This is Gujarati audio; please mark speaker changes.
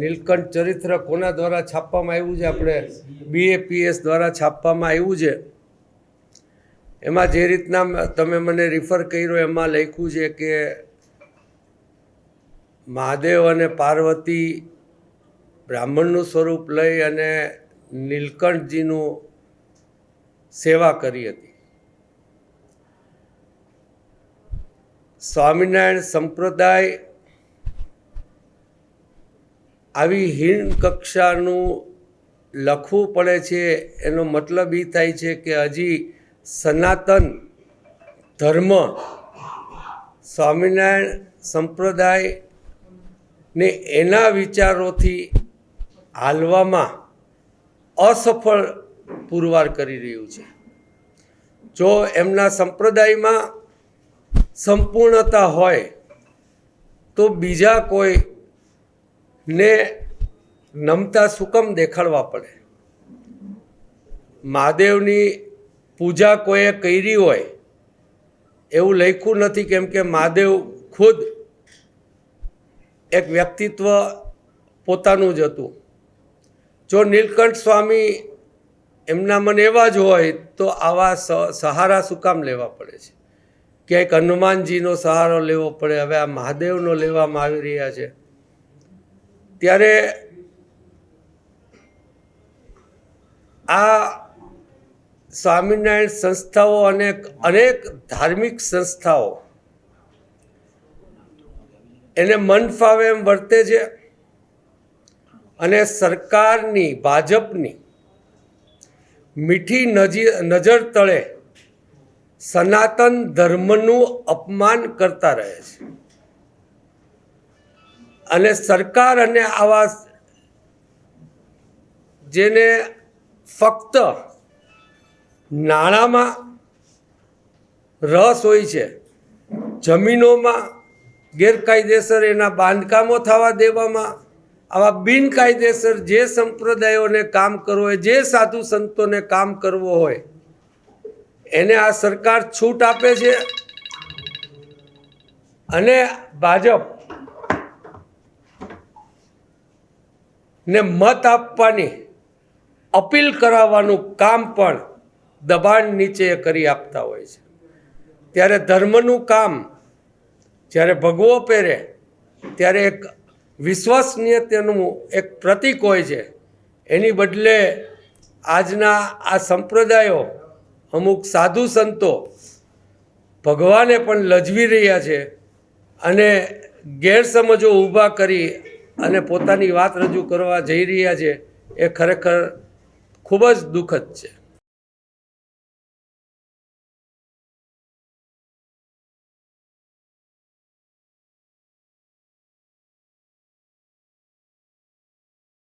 Speaker 1: નીલકંઠ ચરિત્ર કોના દ્વારા છાપવામાં આવ્યું છે? આપણે બીએપીએસ દ્વારા છાપવામાં આવ્યું છે. એમાં જે રીતના તમે મને રિફર કર્યો, એમાં લખ્યું છે કે મહાદેવ અને પાર્વતી બ્રાહ્મણનું સ્વરૂપ લઈ અને નીલકંઠજીનું સેવા કરી હતી. સ્વામિનારાયણ સંપ્રદાય આવી હીન કક્ષાનું લખવું પડે છે, એનો મતલબ એ થાય છે કે હજી સનાતન ધર્મ સ્વામિનારાયણ સંપ્રદાય ને એના વિચારોથી હાલવામાં અસફળ પુરવાર કરી રહ્યું છે. જો એમના સંપ્રદાયમાં સંપૂર્ણતા હોય, તો બીજા કોઈ ને નમતા સુકમ દેખાડવા પડે. મહાદેવની પૂજા કોઈએ કરી હોય, એવું લખ્યું નથી કેમ કે મહાદેવ ખુદ એક વ્યક્તિત્વ પોતાનું જ હતું. જો નીલકંઠ સ્વામી એમના મન એવા જ હોય, તો આવા સહારા શું લેવા પડે છે. ક્યાંક હનુમાનજીનો સહારો લેવો પડે, હવે આ મહાદેવનો લેવામાં આવી રહ્યા છે. ત્યારે આ સ્વામિનારાયણ સંસ્થાઓ અને અનેક ધાર્મિક સંસ્થાઓ એને મન ફાવે એમ વર્તે છે અને સરકારની, ભાજપની મીઠી નજી, નજર તળે સનાતન ધર્મનું અપમાન કરતા રહે છે. અને સરકાર અને આવા જેને ફક્ત નાણાંમાં રસ હોય છે, જમીનોમાં ગેરકાયદેસર એના બાંધકામો થવા દેવામાં, આવા બિનકાયદેસર જે સંપ્રદાયોને કામ કરવું હોય, જે સાધુ સંતોને કામ કરવો હોય, એને આ સરકાર છૂટ આપે છે. અને ભાજપ ને મત આપવાની, અપીલ કરાવવાનું કામ પણ દબાણ નીચે કરી આપતા હોય છે. ત્યારે ધર્મનું કામ જ્યારે ભગવો પહેરે, ત્યારે એક વિશ્વસનીયતાનું એક પ્રતીક હોય છે. એની બદલે આજના આ સંપ્રદાયો, અમુક સાધુ સંતો ભગવાને પણ લજવી રહ્યા છે અને ગેરસમજો ઊભા કરી અને પોતાની વાત રજૂ કરવા જઈ રહ્યા છે એ ખરેખર ખૂબ જ દુઃખદ છે.